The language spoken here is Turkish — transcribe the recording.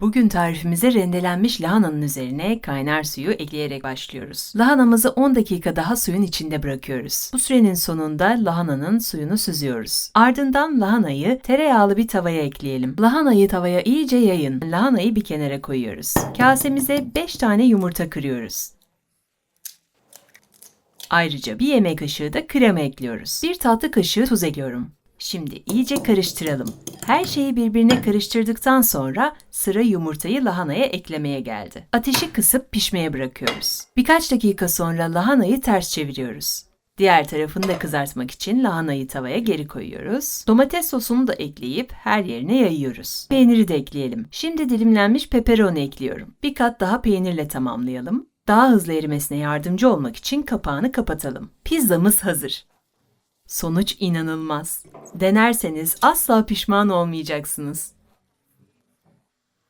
Bugün tarifimize rendelenmiş lahananın üzerine kaynar suyu ekleyerek başlıyoruz. Lahanamızı 10 dakika daha suyun içinde bırakıyoruz. Bu sürenin sonunda lahananın suyunu süzüyoruz. Ardından lahanayı tereyağlı bir tavaya ekleyelim. Lahanayı tavaya iyice yayın. Lahanayı bir kenara koyuyoruz. Kasemize 5 tane yumurta kırıyoruz. Ayrıca bir yemek kaşığı da krema ekliyoruz. Bir tatlı kaşığı tuz ekliyorum. Şimdi iyice karıştıralım. Her şeyi birbirine karıştırdıktan sonra sıra yumurtayı lahanaya eklemeye geldi. Ateşi kısıp pişmeye bırakıyoruz. Birkaç dakika sonra lahanayı ters çeviriyoruz. Diğer tarafını da kızartmak için lahanayı tavaya geri koyuyoruz. Domates sosunu da ekleyip her yerine yayıyoruz. Peyniri de ekleyelim. Şimdi dilimlenmiş pepperoni ekliyorum. Bir kat daha peynirle tamamlayalım. Daha hızlı erimesine yardımcı olmak için kapağını kapatalım. Pizzamız hazır. Sonuç inanılmaz. Denerseniz asla pişman olmayacaksınız.